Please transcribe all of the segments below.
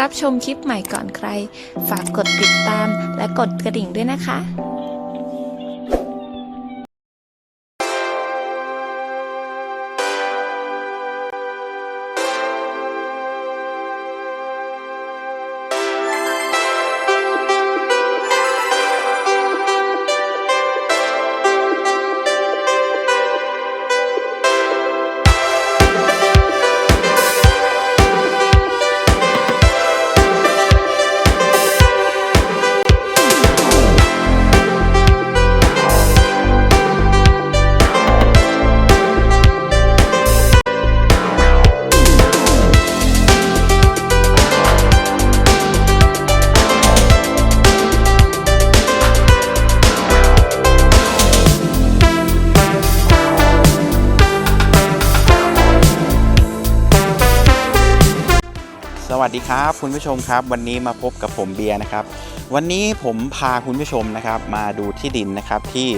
รับชมคลิปใหม่ก่อนใคร ฝากกดติดตามและกดกระดิ่งด้วยนะคะ สวัสดีครับคุณผู้ชมครับ วันนี้มาพบกับผมเบียร์นะครับ วันนี้ผมพาคุณผู้ชมนะครับ มาดูที่ดินนะครับที่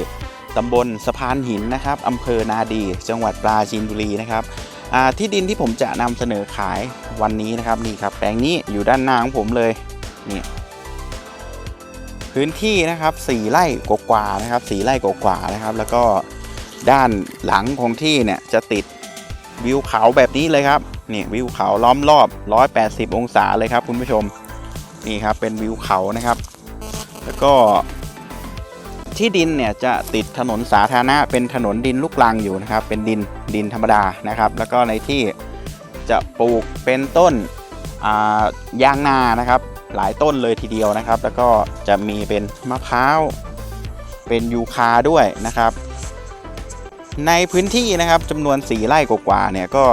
ตำบลสะพานหินนะครับอำเภอนาดี จังหวัดปราจีนบุรีนะครับที่ดินที่ผมจะนำเสนอขายวันนี้นะครับนี่ครับแปลงนี้อยู่ด้านหน้าของผมเลยนี่พื้นที่นะครับ4ไร่กว่าๆนะครับ4ไร่กว่าๆนะครับ แล้วก็ด้านหลังของที่เนี่ยจะติดวิวเขาแบบนี้เลยครับ นี่วิวเขาล้อมรอบ 180 องศาเลยครับคุณผู้ชมนี่ครับเป็นวิวเขานะครับ แล้วก็ที่ดินเนี่ยจะติดถนนสาธารณะเป็นถนนดินลูกรังอยู่นะครับ เป็นดินดินธรรมดานะครับ แล้วก็ในที่จะปลูกเป็นต้นายางนานะครับ หลายต้นเลยทีเดียวนะครับ แล้วก็จะมีเป็นมะพร้าวเป็นยูคาด้วยนะครับ ในพื้นที่นะครับจำนวน 4 ไร่กว่าเนี่ยก็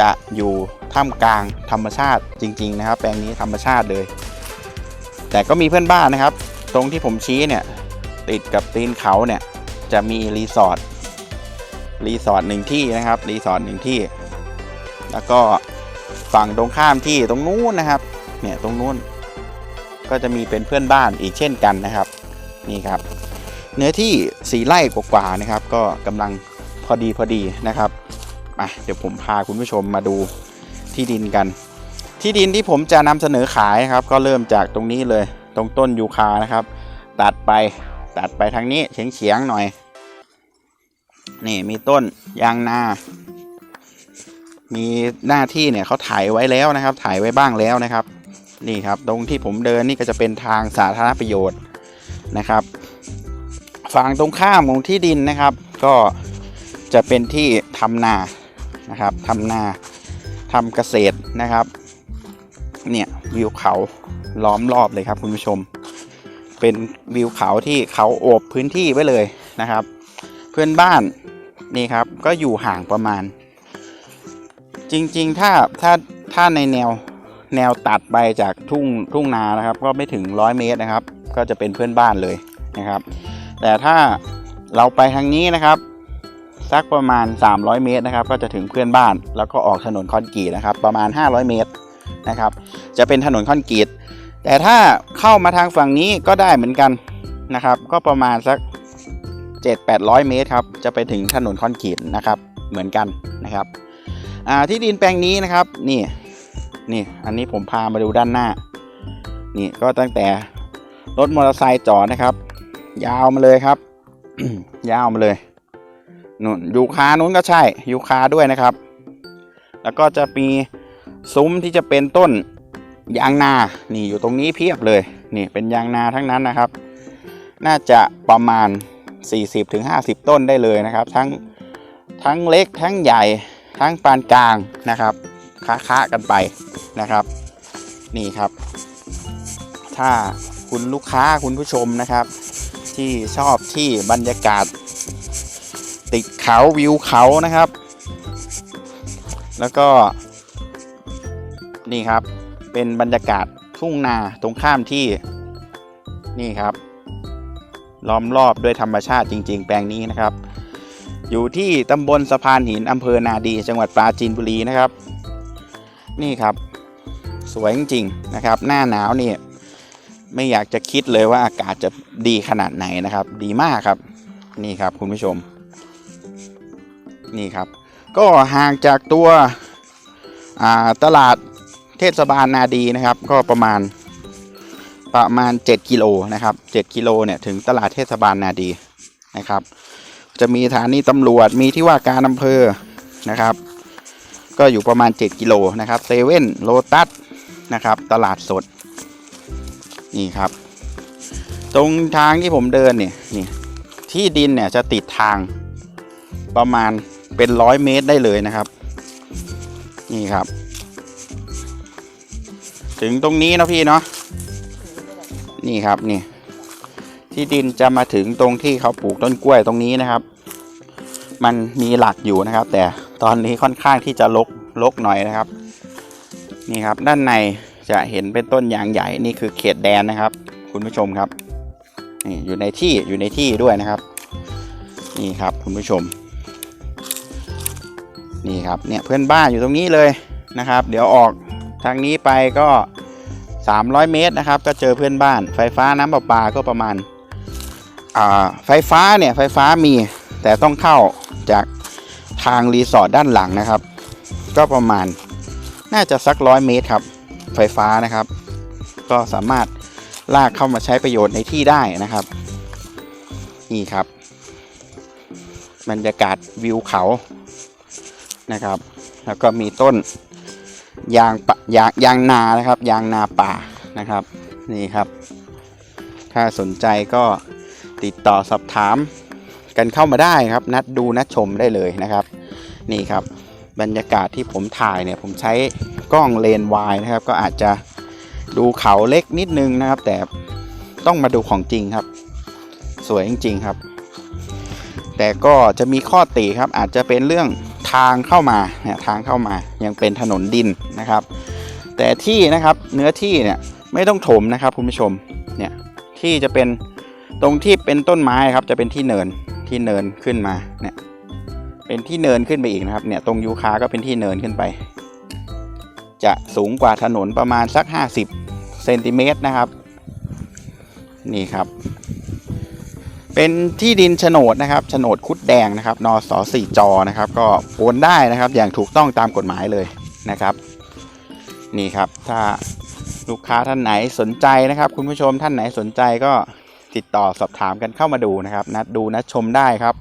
จะอยู่ท่ามกลางธรรมชาติจริง ๆ นะครับ แปลงนี้ธรรมชาติเลย แต่ก็มีเพื่อนบ้านนะครับ ตรงที่ผมชี้เนี่ยติดกับตีนเขาเนี่ยจะมีรีสอร์ทรีสอร์ทหนึ่งที่นะครับรีสอร์ทหนึ่งที่ แล้วก็ฝั่งตรงข้ามที่ตรงนู้นนะครับ เนี่ยตรงนู้นก็จะมีเป็นเพื่อนบ้านอีกเช่นกันนะครับนี่ครับ เนื้อที่สีไร่กว่าๆนะครับ ก็กำลังพอดีพอดีนะครับ มาเดี๋ยวผมพาคุณผู้ชมมาดูที่ดินกัน ที่ดินที่ผมจะนำเสนอขายครับ ก็เริ่มจากตรงนี้เลยตรงต้นยูคานะครับ ตัดไปตัดไปทางนี้เฉียงเฉียงๆหน่อย นี่มีต้นยางนา มีหน้าที่เนี่ยเขาถ่ายไว้แล้วนะครับ ถ่ายไว้บ้างแล้วนะครับ นี่ครับ ตรงที่ผมเดินนี่ก็จะเป็นทางสาธารณประโยชน์นะครับ ฝั่งตรงข้ามของที่ดินนะครับ ก็จะเป็นที่ทำนา นะครับทำนาทำเกษตรนะครับ เนี่ยวิวเขาล้อมรอบเลยครับคุณผู้ชม เป็นวิวเขาที่เขาโอบพื้นที่ไว้เลยนะครับ เพื่อนบ้านนี่ครับก็อยู่ห่างประมาณ จริงๆถ้าถ้าถ้าในแนวแนวตัดไปจากทุ่งทุ่งนานะครับ ก็ไม่ถึงร้อยเมตรนะครับ ก็จะเป็นเพื่อนบ้านเลยนะครับ แต่ถ้าเราไปทางนี้นะครับ สักประมาณ 300 เมตรนะครับ ก็จะถึงเพื่อนบ้าน แล้วก็ออกถนนคอนกรีตนะครับ ประมาณ 500 เมตรนะครับ จะเป็นถนนคอนกรีตแต่ถ้าเข้ามาทางฝั่งนี้ก็ได้เหมือนกันนะครับ ก็ประมาณสัก 7-800 เมตรครับ จะไปถึงถนนคอนกรีตนะครับ เหมือนกันนะครับที่ดินแปลงนี้นะครับนี่นี่อันนี้ผมพามาดูด้านหน้า นี่ก็ตั้งแต่รถมอเตอร์ไซค์จอดนะครับ ยาวมาเลยครับ ยาวมาเลย นู่นยูคานู้นก็ใช่ยูคาด้วยนะครับ แล้วก็จะมีซุ้มที่จะเป็นต้นยางนา นี่อยู่ตรงนี้เพียบเลย นี่เป็นยางนาทั้งนั้นนะครับ น่าจะประมาณ 40-50 ต้นได้เลยนะครับ ทั้งทั้งเล็กทั้งใหญ่ทั้งปานกลางนะครับค้าๆกันไปนะครับ นี่ครับ ถ้าคุณลูกค้าคุณผู้ชมนะครับ ที่ชอบที่บรรยากาศ ติดเขาวิวเขานะครับ แล้วก็ นี่ครับเป็นบรรยากาศทุ่งนาตรงข้ามที่นี่ครับ ล้อมรอบด้วยธรรมชาติจริง ๆ แปลงนี้นะครับ อยู่ที่ตำบลสะพานหินอำเภอนาดี จังหวัดปราจีนบุรีนะครับ นี่ครับ สวยจริงๆนะครับ หน้าหนาวนี่ไม่อยากจะคิดเลยว่าอากาศจะดีขนาดไหนนะครับ ดีมากครับ นี่ครับคุณผู้ชม นี่ครับ ก็ห่างจากตัวตลาดเทศบาลนาดีนะครับ ก็ประมาณประมาณ 7 กิโลนะครับ 7 กิโลเนี่ยถึงตลาดเทศบาลนาดีนะครับ จะมีสถานีตำรวจมีที่ว่าการอำเภอนะครับ ก็อยู่ประมาณ 7 กิโลนะครับเซเว่นโลตัสนะครับ ตลาดสดนี่ครับ ตรงทางที่ผมเดินเนี่ยนี่ที่ดินเนี่ยจะติดทางประมาณ เป็นร้อยเมตรได้เลยนะครับ นี่ครับ ถึงตรงนี้นะพี่เนาะนี่ครับนี่ ที่ดินจะมาถึงตรงที่เขาปลูกต้นกล้วยตรงนี้นะครับ มันมีหลักอยู่นะครับ แต่ตอนนี้ค่อนข้างที่จะลกลกหน่อยนะครับ นี่ครับ ด้านในจะเห็นเป็นต้นยางใหญ่นี่คือเขตแดนนะครับ คุณผู้ชมครับนี่อยู่ในที่อยู่ในที่ด้วยนะครับ นี่ครับคุณผู้ชม นี่ครับเนี่ยเพื่อนบ้านอยู่ตรงนี้เลยนะครับ เดี๋ยวออกทางนี้ไปก็ 300 เมตรนะครับ ก็เจอเพื่อนบ้าน ไฟฟ้าน้ำประปาก็ประมาณอ่าไฟฟ้าเนี่ยไฟฟ้ามีแต่ต้องเข้าจากทางรีสอร์ทด้านหลังนะครับ ก็ประมาณน่าจะสักร้อยเมตรครับ ไฟฟ้านะครับ ก็สามารถลากเข้ามาใช้ประโยชน์ในที่ได้นะครับ นี่ครับบรรยากาศวิวเขา นะครับ แล้วก็มีต้นยางปะยางยางนานะครับ ยางนาป่านะครับนี่ครับ ถ้าสนใจก็ติดต่อสอบถามกันเข้ามาได้ครับ นัดดูนัดชมได้เลยนะครับ นี่ครับบรรยากาศที่ผมถ่ายเนี่ยผมใช้กล้องเลนวายนะครับ ก็อาจจะดูเขาเล็กนิดนึงนะครับ แต่ต้องมาดูของจริงครับ สวยจริงๆครับ แต่ก็จะมีข้อติครับอาจจะเป็นเรื่อง ทางเข้ามาเนี่ยทางเข้ามายังเป็นถนนดินนะครับ แต่ที่นะครับเนื้อที่เนี่ยไม่ต้องถมนะครับคุณผู้ชมเนี่ยที่จะเป็นตรงที่เป็นต้นไม้ครับจะเป็นที่เนินที่เนินขึ้นมาเนี่ยเป็นที่เนินขึ้นไปอีกนะครับเนี่ยตรงยูคาก็เป็นที่เนินขึ้นไป จะสูงกว่าถนนประมาณสัก 50เซนติเมตรนะครับ นี่ครับ เป็นที่ดินโฉนดนะครับโฉนดคุดแดงนะครับนสสี่จอนะครับ ก็โอนได้นะครับ อย่างถูกต้องตามกฎหมายเลยนะครับ นี่ครับ ถ้าลูกค้าท่านไหนสนใจนะครับ คุณผู้ชมท่านไหนสนใจก็ติดต่อสอบถามกันเข้ามาดูนะครับ นัดดูนัดชมได้ครับ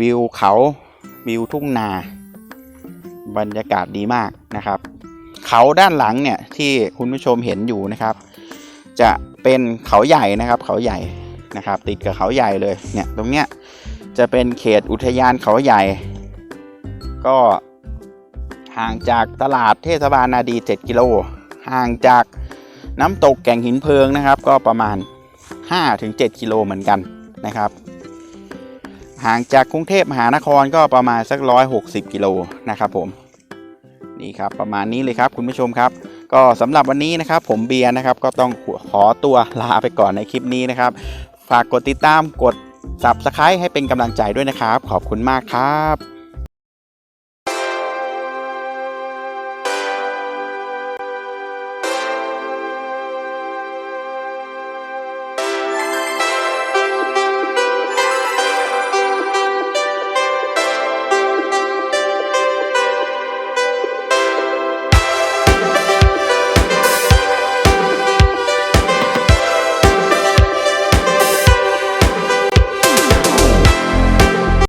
วิวเขาวิวทุ่งนา บรรยากาศดีมากนะครับ เขาด้านหลังเนี่ยที่คุณผู้ชมเห็นอยู่นะครับ จะเป็นเขาใหญ่นะครับ เขาใหญ่ นะครับ ติดกับเขาใหญ่เลยเนี่ยตรงเนี้ยจะเป็นเขตอุทยานเขาใหญ่ ก็ห่างจากตลาดเทศบาลนาดี 7 กิโล ห่างจากน้ำตกแก่งหินเพลิงนะครับ ก็ประมาณ 5-7 กิโลเหมือนกันนะครับ ห่างจากกรุงเทพมหานครก็ประมาณสัก 160 กิโลนะครับผมนี่ครับประมาณนี้เลยครับคุณผู้ชมครับ ก็สำหรับวันนี้นะครับผมเบียร์นะครับก็ต้องขอตัวลาไปก่อนในคลิปนี้นะครับ ฝากกดติดตามกด subscribe ให้เป็นกำลังใจด้วยนะครับ ขอบคุณมากครับ